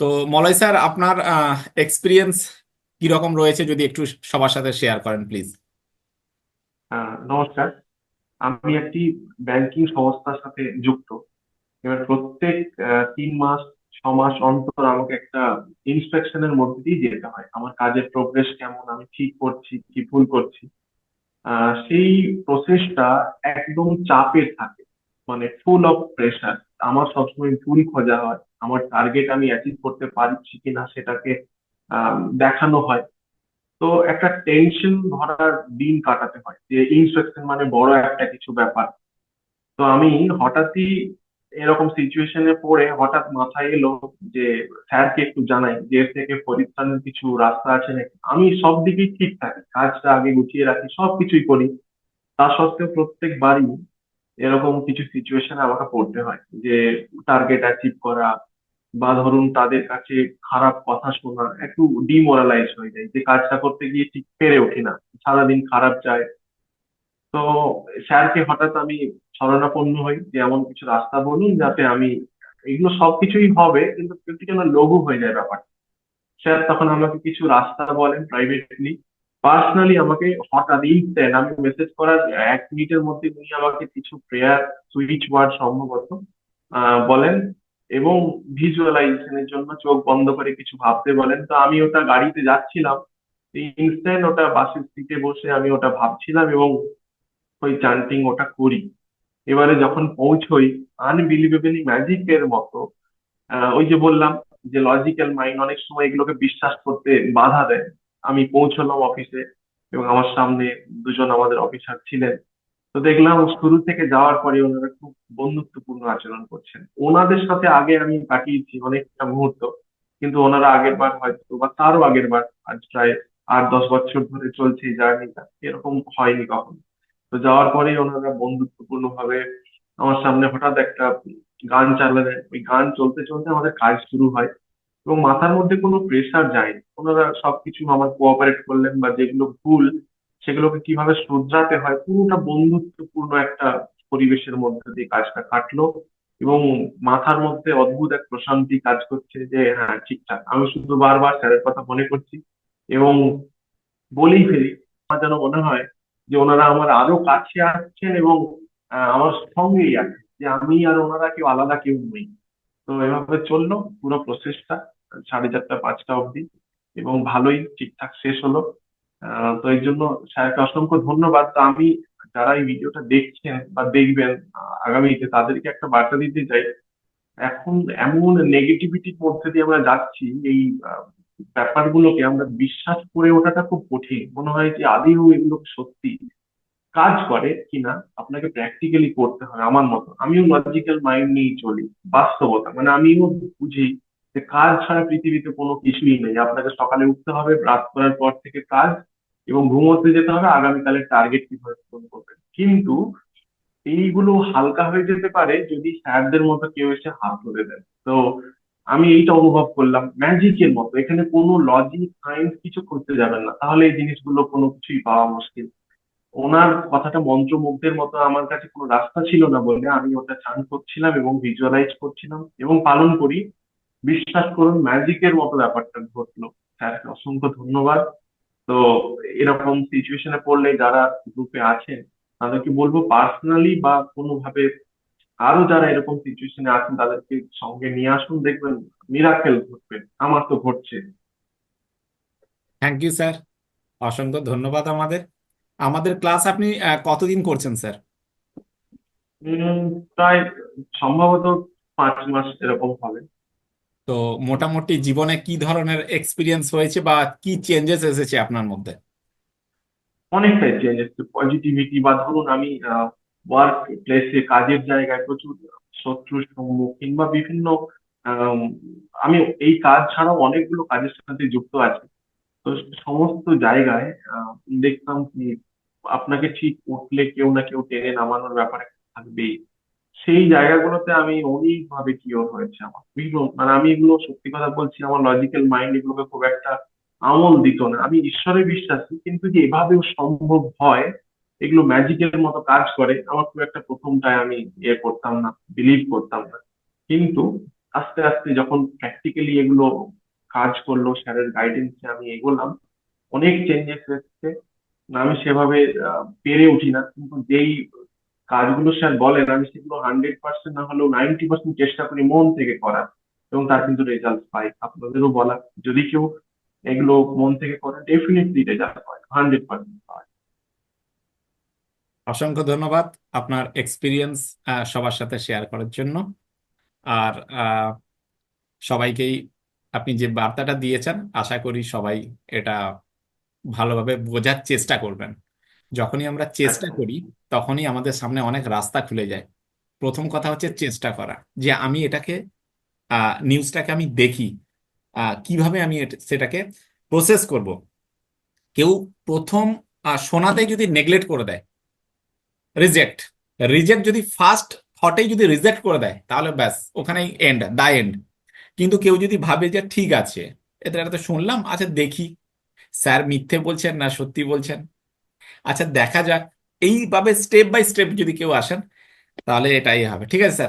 তো মলয় স্যার, আপনার এক্সপিরিয়েন্স কীরকম রয়েছে যদি একটু সবার সাথে শেয়ার করেন প্লিজ নমস্কার। আমি একটি ব্যাংকিং সংস্থার সাথে যুক্ত। এবার প্রত্যেক তিন মাস, ছ মাস অন্তর আমাকে একটা ইন্সপেকশনের মধ্যে দিয়ে যেতে হয়। আমার কাজের প্রোগ্রেস কেমন, আমি ঠিক করছি কি ভুল করছি? সেই প্রসেসটা একদম চাপের থাকে মানে ফুল অফ প্রেশার আমার সবসময় ভুল খোঁজা হয়। আমার টার্গেট আমি অ্যাচিভ করতে পারছি কিনা সেটাকে দেখানো হয়। তো একটা টেনশন ভরার দিন কাটাতে হয় যে ইন্সপেকশন মানে বড় একটা কিছু ব্যাপার। তো আমি হঠাৎই এরকম সিচুয়েশনে পড়ে হঠাৎ মাথায় এলো যে স্যারকে একটু জানাই যে এর থেকে পরিত্রাণের কিছু রাস্তা আছে নাকি? আমি সব দিকেই ঠিক থাকি, কাজটা আগে গুছিয়ে রাখি, সবকিছুই করি। তা সত্ত্বেও প্রত্যেকবারই এরকম কিছু সিচুয়েশনে আমাকে পড়তে হয় যে টার্গেট অ্যাচিভ করা বা ধরুন তাদের কাছে খারাপ কথা শোনা, একটু ডিমোরালাইজ হয়ে যায়, যে কাজটা করতে গিয়ে ঠিক পেরে উঠি না, সারাদিন খারাপ যায়। তো স্যারকে হঠাৎ আমি শরণাপন্ন হই যে এমন কিছু রাস্তা বলুন যাতে আমি এগুলো সবকিছুই হবে, কিন্তু একটু যেন লঘু হয়ে যায় ব্যাপারটা। স্যার তখন আমাকে কিছু রাস্তা বলেন প্রাইভেটলি পার্সোনালি আমাকে হঠাৎ দেন আমি মেসেজ করার এক মিনিটের মধ্যে উনি আমাকে কিছু প্রেয়ার সুইচ ওয়ার্ড সম্ভবত বলেন এবং ভিজুয়ালাইজেশনের জন্য চোখ বন্ধ করে কিছু ভাবতে বলেন। তো আমি ওটা গাড়িতে যাচ্ছিলাম ইনস্ট্যান্ট ওটা বাসের সিটে বসে আমি ওটা ভাবছিলাম এবং ওই চান্টিং ওটা করি। এবারে যখন পৌঁছই আনবিলিভেবলি ম্যাজিকের মতো ওই যে বললাম যে লজিক্যাল মাইন্ড অনেক সময় এগুলোকে বিশ্বাস করতে বাধা দেয়। আমি পৌঁছলাম অফিসে এবং আমার সামনে দুজন আমাদের অফিসার ছিলেন। তো দেখলাম শুরু থেকে যাওয়ার পরে ওনারা খুব বন্ধুত্বপূর্ণ আচরণ করছেন। ওনাদের সাথে আগে আমি কাটিয়েছি অনেকটা মুহূর্ত, কিন্তু ওনারা আগের বার হয়তো বা তারও আগের বার আজ প্রায় আট দশ বছর ধরে চলছে এই জার্নিটা। এরকম হয়নি কখনো। তো যাওয়ার পরেই ওনারা বন্ধুত্বপূর্ণ ভাবে আমার সামনে হঠাৎ একটা গান চালালেন। ওই গান চলতে চলতে আমাদের কাজ শুরু হয়। এবং মাথার মধ্যে কোনো প্রেশার যায়নি। ওনারা সবকিছু আমার কোঅপারেট করলেন বা যেগুলো ভুল, সেগুলোকে কীভাবে শুধরাতে হয়, পুরোটা বন্ধুত্বপূর্ণ একটা পরিবেশের মধ্যে দিয়ে কাজটা কাটলো এবং মাথার মধ্যে অদ্ভুত এক প্রশান্তি কাজ করছে যে হ্যাঁ ঠিকঠাক আমি শুধু বারবার স্যারের কথা মনে করছি এবং বলেই ফেলি, আমার যেন মনে হয় যে, ওনারা আমার আরও কাছে আসছেন এবং আমার সঙ্গেই আছে যে আমি আর ওনারা কেউ আলাদা কেউ নই। তো এভাবে চলল পুরো প্রসেসটা সাড়ে চারটা, পাঁচটা অবধি এবং ভালোই ঠিকঠাক শেষ হলো। তো এই জন্য স্যারকে অসংখ্য ধন্যবাদ। তো আমি যারা এই ভিডিওটা দেখছেন বা দেখবেন আগামীতে তাদেরকে একটা বার্তা দিতে চাই। এখন এমন নেগেটিভিটির মধ্যে দিয়ে আমরা যাচ্ছি, এই ব্যাপারগুলোকে আমরা বিশ্বাস করে ওঠাটা খুব কঠিন। মনে হয় যে আদেও এগুলো সত্যি কাজ করে কিনা, আপনাকে প্র্যাকটিক্যালি করতে হয় আমার মতো। আমিও লজিক্যাল মাইন্ড নিয়েই চলি, বাস্তবতা। মানে আমিও বুঝি যে কাজ ছাড়া পৃথিবীতে কোনো কিছুই নেই। আপনাকে সকালে উঠতে হবে রাত করার পর থেকে কাজ এবং ঘুমোতে যেতে হবে। আগামীকালের টার্গেট কীভাবে পূরণ করবেন? কিন্তু এইগুলো হালকা হয়ে যেতে পারে যদি স্যারদের মতো কেউ এসে হাত ধরে দেয় তো আমি এইটা অনুভব করলাম ম্যাজিকের মতো। এখানে কোনো লজিক সায়েন্স কিছু করতে যাবেন না। তাহলে এই জিনিসগুলো কোনো কিছুই পাওয়া মুশকিল। ওনার কথাটা মন্ত্রমুগ্ধের মতো আমার কাছে কোনো রাস্তা ছিল না বলে আমি ওটা চান করছিলাম এবং ভিজুয়ালাইজ করছিলাম এবং পালন করি। বিশ্বাস করুন ম্যাজিকের মতো ব্যাপারটা ঘটলো। স্যারকে অসংখ্য ধন্যবাদ। তো এরকম সিচুয়েশনে পড়লে যারা গ্রুপে আছেন তাদেরকে বলব পার্সোনালি বা কোনোভাবে আরও যারা এরকম সিচুয়েশনে আছেন তাদেরকে সঙ্গে নিয়ে আসুন দেখবেন মিরাকেল ঘটবে। আমার তো ঘটছে। থ্যাংক ইউ স্যার অসংখ্য ধন্যবাদ আমাদের। আমাদের ক্লাস আপনি কতদিন করছেন স্যার প্রায় সম্ভবত পাঁচ মাস এরকম হবে। তো মোটামুটি জীবনে কি ধরনের এক্সপিরিয়েন্স হয়েছে বা কি চেঞ্জেস এসেছে আপনার মধ্যে? অনেকটাই চেঞ্জ পজিটিভিটি বা ধরুন আমি ওয়ার্ক প্লেসে কাজের জায়গায় প্রচুর শত্রুর সম্মুখীন বা বিভিন্ন আম, এই কাজ ছাড়াও অনেকগুলো কাজের সাথে যুক্ত আছি। তো সমস্ত জায়গায় দেখতাম কি আপনাকে ঠিক উঠলে কেউ না কেউ টেনে নামানোর ব্যাপার থাকবেই। সেই জায়গাগুলোতে আমি অনেকভাবে কিওর হয়েছে আমার? ভীষণ মানে আমি এগুলো, সত্যি কথা বলছি, আমার লজিক্যাল মাইন্ড এগুলোকে খুব একটা আমল দিত না। আমি ঈশ্বরে বিশ্বাসী, কিন্তু যে এভাবেও সম্ভব হয়, এগুলো ম্যাজিকের মতো কাজ করে, আমার খুব একটা প্রথমটায় আমি ইয়ে করতাম না বিলিভ করতাম না। কিন্তু আস্তে আস্তে যখন প্র্যাকটিক্যালি এগুলো কাজ করল, স্যারের গাইডেন্সে আমি এগোলাম, অনেক চেঞ্জেস এসেছে। আমি সেভাবে পেরে উঠি না, কিন্তু যেই কাজগুলো স্যার বলেন, আমি সেগুলো হান্ড্রেড পার্সেন্ট না হলেও নাইনটি পার্সেন্ট চেষ্টা করি মন থেকে করার, এবং তার কিন্তু রেজাল্ট পাই। আপনাদেরও বলা, যদি কেউ এগুলো মন থেকে করে ডেফিনেটলি রেজাল্ট পায় হান্ড্রেড পার্সেন্ট পায়। অসংখ্য ধন্যবাদ আপনার এক্সপিরিয়েন্স সবার সাথে শেয়ার করার জন্য। আর সবাইকেই আপনি যে বার্তাটা দিয়েছেন, আশা করি সবাই এটা ভালোভাবে বোঝার চেষ্টা করবেন। যখনই আমরা চেষ্টা করি তখনই আমাদের সামনে অনেক রাস্তা খুলে যায়। প্রথম কথা হচ্ছে চেষ্টা করা যে আমি এটাকে নিউজটাকে আমি দেখি কীভাবে আমি সেটাকে প্রসেস করব। কেউ প্রথম আহ, শোনাতেই যদি নেগলেক্ট করে দেয় রিজেক্ট রিজেক্ট যদি ফার্স্ট থটেই যদি রিজেক্ট করে দেয় তাহলে ব্যাস ওখানেই এন্ড দা এন্ড কিন্তু কেউ যদি ভাবে যে ঠিক আছে এটা এটা তো শুনলাম আচ্ছা দেখি। স্যার মিথ্যে বলছেন না সত্যি বলছেন? আচ্ছা দেখা যাক। এইভাবে স্টেপ বাই স্টেপ যদি কেউ আসেন, তাহলে এটাই হবে। ঠিক আছে, স্যার?